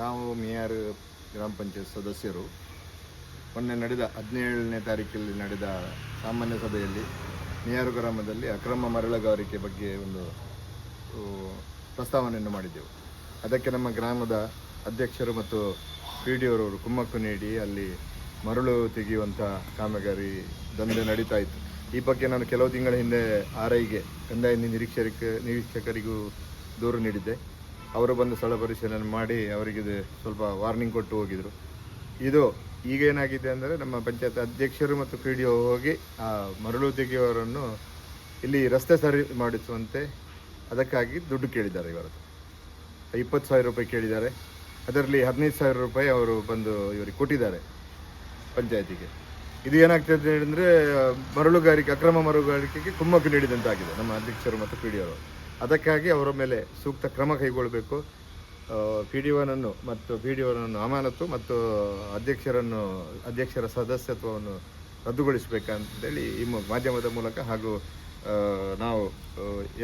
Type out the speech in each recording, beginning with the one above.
ನಾವು ಮೇಯರ್, ಗ್ರಾಮ ಪಂಚಾಯತ್ ಸದಸ್ಯರು. ಮೊನ್ನೆ ನಡೆದ ಹದಿನೇಳನೇ ತಾರೀಕಲ್ಲಿ ನಡೆದ ಸಾಮಾನ್ಯ ಸಭೆಯಲ್ಲಿ ಮೇಯರ್ ಗ್ರಾಮದಲ್ಲಿ ಅಕ್ರಮ ಮರಳುಗಾರಿಕೆ ಬಗ್ಗೆ ಒಂದು ಪ್ರಸ್ತಾವನೆಯನ್ನು ಮಾಡಿದ್ದೆವು. ಅದಕ್ಕೆ ನಮ್ಮ ಗ್ರಾಮದ ಅಧ್ಯಕ್ಷರು ಮತ್ತು ಪಿ ಡಿ ಅವರವರು ಕುಮ್ಮಕ್ಕು ನೀಡಿ ಅಲ್ಲಿ ಮರಳು ತೆಗೆಯುವಂಥ ಕಾಮಗಾರಿ, ದಂಧೆ ನಡೀತಾ ಇತ್ತು. ಈ ಬಗ್ಗೆ ನಾನು ಕೆಲವು ತಿಂಗಳ ಹಿಂದೆ ಆರ್ ಐಗೆ ಕಂದಾಯ ನಿರೀಕ್ಷಕ ನಿರೀಕ್ಷಕರಿಗೂ ದೂರು ನೀಡಿದ್ದೆ. ಅವರು ಬಂದು ಸ್ಥಳ ಪರಿಶೀಲನೆ ಮಾಡಿ ಅವರಿಗೆ ಸ್ವಲ್ಪ ವಾರ್ನಿಂಗ್ ಕೊಟ್ಟು ಹೋಗಿದ್ರು. ಇದು ಈಗ ಏನಾಗಿದೆ ಅಂದರೆ ನಮ್ಮ ಪಂಚಾಯತ್ ಅಧ್ಯಕ್ಷರು ಮತ್ತು ಪಿ ಹೋಗಿ, ಆ ಮರಳು ತೆಗೆಯುವವರನ್ನು ಇಲ್ಲಿ ರಸ್ತೆ ಸರಿ ಮಾಡಿಸುವಂತೆ ಅದಕ್ಕಾಗಿ ದುಡ್ಡು ಕೇಳಿದ್ದಾರೆ ಇವರು. ಇಪ್ಪತ್ತು ಸಾವಿರ ರೂಪಾಯಿ ಕೇಳಿದ್ದಾರೆ. ಅದರಲ್ಲಿ ಹದಿನೈದು ಸಾವಿರ ರೂಪಾಯಿ ಅವರು ಬಂದು ಇವರಿಗೆ ಕೊಟ್ಟಿದ್ದಾರೆ ಪಂಚಾಯತಿಗೆ. ಇದು ಏನಾಗ್ತದೆ ಅಂದರೆ ಮರಳುಗಾರಿಕೆ, ಅಕ್ರಮ ಮರಳುಗಾರಿಕೆಗೆ ಕುಮ್ಮಕ್ಕು ನೀಡಿದಂತಾಗಿದೆ ನಮ್ಮ ಅಧ್ಯಕ್ಷರು ಮತ್ತು ಪಿ ಡಿ ಅವರು. ಅದಕ್ಕಾಗಿ ಅವರ ಮೇಲೆ ಸೂಕ್ತ ಕ್ರಮ ಕೈಗೊಳ್ಳಬೇಕು. ಪಿ ಡಿ ಒನನ್ನು ಮತ್ತು ಪಿ ಡಿ ಒನನ್ನು ಅಮಾನತು ಮತ್ತು ಅಧ್ಯಕ್ಷರನ್ನು, ಅಧ್ಯಕ್ಷರ ಸದಸ್ಯತ್ವವನ್ನು ರದ್ದುಗೊಳಿಸಬೇಕಂತೇಳಿ ಈ ಮಾಧ್ಯಮದ ಮೂಲಕ ಹಾಗೂ ನಾವು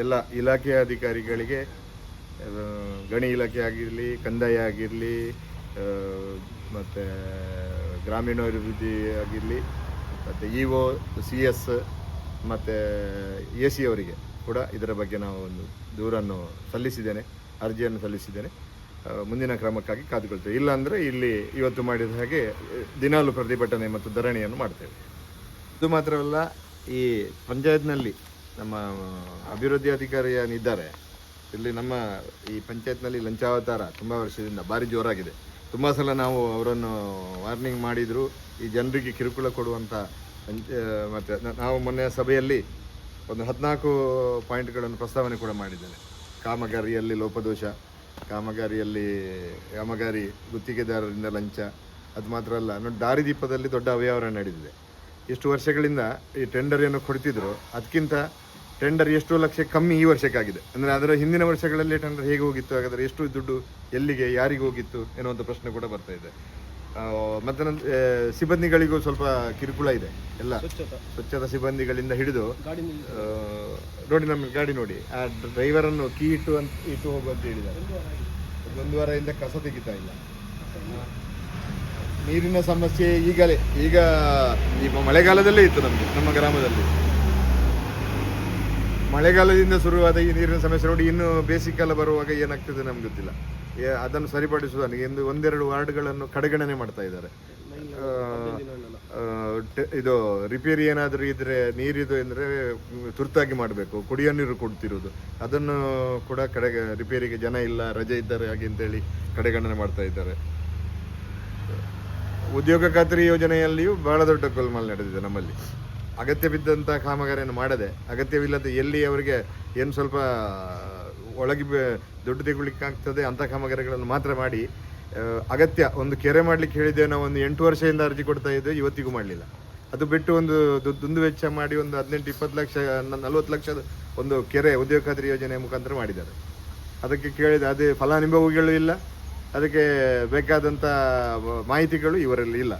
ಎಲ್ಲ ಇಲಾಖೆಯ ಅಧಿಕಾರಿಗಳಿಗೆ ಗಣಿ ಇಲಾಖೆ ಆಗಿರಲಿ, ಕಂದಾಯ ಆಗಿರಲಿ ಮತ್ತು ಗ್ರಾಮೀಣಾಭಿವೃದ್ಧಿ ಆಗಿರಲಿ, ಮತ್ತು ಇ ಒ ಸಿ ಎಸ್, ಮತ್ತು ಎ ಸಿ ಅವರಿಗೆ. ಕೂಡ ಇದರ ಬಗ್ಗೆ ನಾವು ಒಂದು ದೂರನ್ನು ಸಲ್ಲಿಸಿದ್ದೇನೆ, ಅರ್ಜಿಯನ್ನು ಸಲ್ಲಿಸಿದ್ದೇನೆ. ಮುಂದಿನ ಕ್ರಮಕ್ಕಾಗಿ ಕಾದುಕೊಳ್ತೇವೆ. ಇಲ್ಲಾಂದರೆ ಇಲ್ಲಿ ಇವತ್ತು ಮಾಡಿದ ಹಾಗೆ ದಿನಾಲು ಪ್ರತಿಭಟನೆ ಮತ್ತು ಧರಣಿಯನ್ನು ಮಾಡ್ತೇವೆ. ಇದು ಮಾತ್ರವಲ್ಲ, ಈ ಪಂಚಾಯತ್ನಲ್ಲಿ ನಮ್ಮ ಅಭಿವೃದ್ಧಿ ಅಧಿಕಾರಿ ಏನಿದ್ದಾರೆ ಇಲ್ಲಿ ನಮ್ಮ ಈ ಪಂಚಾಯತ್ನಲ್ಲಿ ಲಂಚಾವತಾರ ತುಂಬ ವರ್ಷದಿಂದ ಭಾರಿ ಜೋರಾಗಿದೆ. ತುಂಬ ಸಲ ನಾವು ಅವರನ್ನು ವಾರ್ನಿಂಗ್ ಮಾಡಿದರೂ. ಈ ಜನರಿಗೆ ಕಿರುಕುಳ ಕೊಡುವಂಥ ಪಂಚ ಮತ್ತು ನಾವು ಮೊನ್ನೆ ಸಭೆಯಲ್ಲಿ ಒಂದು ಹದಿನಾಲ್ಕು ಪಾಯಿಂಟ್ಗಳನ್ನು ಪ್ರಸ್ತಾವನೆ ಕೂಡ ಮಾಡಿದ್ದೇನೆ. ಕಾಮಗಾರಿಯಲ್ಲಿ ಲೋಪದೋಷ, ಕಾಮಗಾರಿಯಲ್ಲಿ ಕಾಮಗಾರಿ ಗುತ್ತಿಗೆದಾರರಿಂದ ಲಂಚ, ಅದು ಮಾತ್ರ ಅಲ್ಲ, ನೋಡಿ ದಾರಿದೀಪದಲ್ಲಿ ದೊಡ್ಡ ಅವ್ಯವಹಾರ ನಡೆದಿದೆ. ಎಷ್ಟು ವರ್ಷಗಳಿಂದ ಈ ಟೆಂಡರ್ ಏನು ಕೊಡ್ತಿದ್ರು, ಅದಕ್ಕಿಂತ ಟೆಂಡರ್ ಎಷ್ಟು ಲಕ್ಷ ಕಮ್ಮಿ ಈ ವರ್ಷಕ್ಕಾಗಿದೆ. ಅಂದರೆ ಅದರ ಹಿಂದಿನ ವರ್ಷಗಳಲ್ಲಿ ಟೆಂಡರ್ ಹೇಗೆ ಹೋಗಿತ್ತು, ಹಾಗಾದರೆ ಎಷ್ಟು ದುಡ್ಡು ಎಲ್ಲಿಗೆ, ಯಾರಿಗೆ ಹೋಗಿತ್ತು ಎನ್ನುವಂಥ ಪ್ರಶ್ನೆ ಕೂಡ ಬರ್ತಾ ಇದೆ. ಮತ್ತೆ ಸಿಬ್ಬಂದಿಗಳಿಗೂ ಸ್ವಲ್ಪ ಕಿರುಕುಳ ಇದೆ. ಎಲ್ಲ ಸ್ವಚ್ಛತಾ? ಸಿಬ್ಬಂದಿಗಳಿಂದ ಹಿಡಿದು ನೋಡಿ ನಮ್ಮ ಗಾಡಿ ನೋಡಿ. ಆ ಡ್ರೈವರನ್ನು ಕೀ ಇಟ್ಟು ಅಂತ ಇಟ್ಟು ಹೋಗು ಅಂತ ಹೇಳಿದ್ದಾರೆ. ಒಂದು ವಾರದಿಂದ ಕಸ ತೆಗಿತಾ ಇಲ್ಲ. ನೀರಿನ ಸಮಸ್ಯೆ ಈಗಲೇ ಈಗ ಈ ಮಳೆಗಾಲದಲ್ಲೇ ಇತ್ತು ನಮಗೆ ನಮ್ಮ ಗ್ರಾಮದಲ್ಲಿ. ಮಳೆಗಾಲದಿಂದ ಶುರುವಾದ ಈ ನೀರಿನ ಸಮಸ್ಯೆ ನೋಡಿ ಇನ್ನು ಬೇಸಿಗೆಕಾಲ ಬರುವಾಗ ಏನಾಗ್ತದೆ ನಮ್ಗೆ ಗೊತ್ತಿಲ್ಲ. ಅದನ್ನು ಸರಿಪಡಿಸುವ ಎಂದು ಒಂದೆರಡು ವಾರ್ಡ್ಗಳನ್ನು ಕಡೆಗಣನೆ ಮಾಡ್ತಾ ಇದ್ದಾರೆ. ಇದು ರಿಪೇರಿ ಏನಾದರೂ ಇದ್ರೆ ನೀರಿದು ಅಂದರೆ ತುರ್ತಾಗಿ ಮಾಡಬೇಕು ಕುಡಿಯೋ ನೀರು ಕೊಡ್ತಿರೋದು. ಅದನ್ನು ಕೂಡ ಕಡೆಗೆ ರಿಪೇರಿಗೆ ಜನ ಇಲ್ಲ ರಜೆ ಇದ್ದಾರೆ ಹಾಗೆ ಅಂತೇಳಿ ಕಡೆಗಣನೆ ಮಾಡ್ತಾ ಇದ್ದಾರೆ. ಉದ್ಯೋಗ ಖಾತ್ರಿ ಯೋಜನೆಯಲ್ಲಿಯೂ ಬಹಳ ದೊಡ್ಡ ಗೋಲ್ಮಾಲ್ ನಡೆದಿದೆ ನಮ್ಮಲ್ಲಿ. ಅಗತ್ಯ ಬಿದ್ದಂಥ ಕಾಮಗಾರಿಯನ್ನು ಮಾಡದೆ, ಅಗತ್ಯವಿಲ್ಲದೆ ಎಲ್ಲಿ ಅವರಿಗೆ ಏನು ಸ್ವಲ್ಪ ಒಳಗೆ ದುಡ್ಡು ತೆಗೊಳ್ಳಿಕ್ಕಾಗ್ತದೆ ಅಂಥ ಕಾಮಗಾರಿಗಳನ್ನು ಮಾತ್ರ ಮಾಡಿ ಅಗತ್ಯ ಒಂದು ಕೆರೆ ಮಾಡಲಿಕ್ಕೆ ಹೇಳಿದ್ದೇವೆ ನಾವು ಒಂದು ಎಂಟು ವರ್ಷದಿಂದ ಅರ್ಜಿ ಕೊಡ್ತಾ ಇದ್ದೇವೆ, ಇವತ್ತಿಗೂ ಮಾಡಲಿಲ್ಲ. ಅದು ಬಿಟ್ಟು ಒಂದು ದುಂದು ವೆಚ್ಚ ಮಾಡಿ ಒಂದು ಹದಿನೆಂಟು, ಇಪ್ಪತ್ತು ಲಕ್ಷ ನಲ್ವತ್ತು ಲಕ್ಷದ ಒಂದು ಕೆರೆ ಉದ್ಯೋಗ ಖಾತ್ರಿ ಯೋಜನೆ ಮುಖಾಂತರ ಮಾಡಿದ್ದಾರೆ. ಅದಕ್ಕೆ ಕೇಳಿದ, ಅದೇ ಫಲಾನುಭವಿಗಳು ಇಲ್ಲ, ಅದಕ್ಕೆ ಬೇಕಾದಂಥ ಮಾಹಿತಿಗಳು ಇವರಲ್ಲಿ ಇಲ್ಲ.